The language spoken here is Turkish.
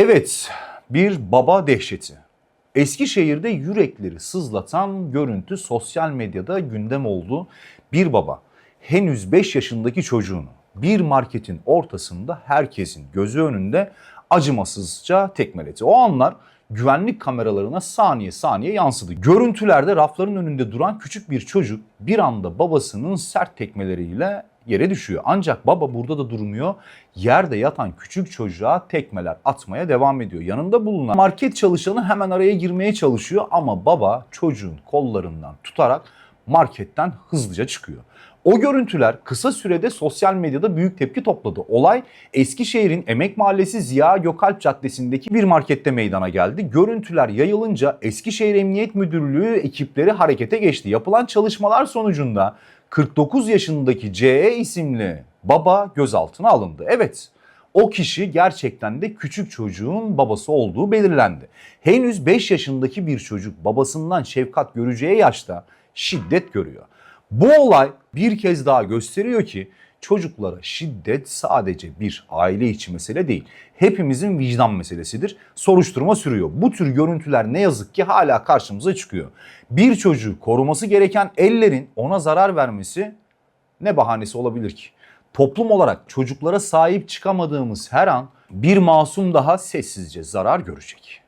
Evet, bir baba dehşeti. Eskişehir'de yürekleri sızlatan görüntü sosyal medyada gündem oldu. Bir baba henüz 5 yaşındaki çocuğunu bir marketin ortasında herkesin gözü önünde acımasızca tekmeledi. O anlar güvenlik kameralarına saniye saniye yansıdı. Görüntülerde rafların önünde duran küçük bir çocuk bir anda babasının sert tekmeleriyle yere düşüyor. Ancak baba burada da durmuyor. Yerde yatan küçük çocuğa tekmeler atmaya devam ediyor. Yanında bulunan market çalışanı hemen araya girmeye çalışıyor ama baba çocuğun kollarından tutarak marketten hızlıca çıkıyor. O görüntüler kısa sürede sosyal medyada büyük tepki topladı. Olay Eskişehir'in Emek Mahallesi Ziya Gökalp Caddesi'ndeki bir markette meydana geldi. Görüntüler yayılınca Eskişehir Emniyet Müdürlüğü ekipleri harekete geçti. Yapılan çalışmalar sonucunda 49 yaşındaki CE isimli baba gözaltına alındı. Evet o kişi gerçekten de küçük çocuğun babası olduğu belirlendi. Henüz 5 yaşındaki bir çocuk babasından şefkat göreceği yaşta şiddet görüyor. Bu olay bir kez daha gösteriyor ki çocuklara şiddet sadece bir aile içi mesele değil. Hepimizin vicdan meselesidir. Soruşturma sürüyor. Bu tür görüntüler ne yazık ki hala karşımıza çıkıyor. Bir çocuğu koruması gereken ellerin ona zarar vermesi ne bahanesi olabilir ki? Toplum olarak çocuklara sahip çıkamadığımız her an bir masum daha sessizce zarar görecek.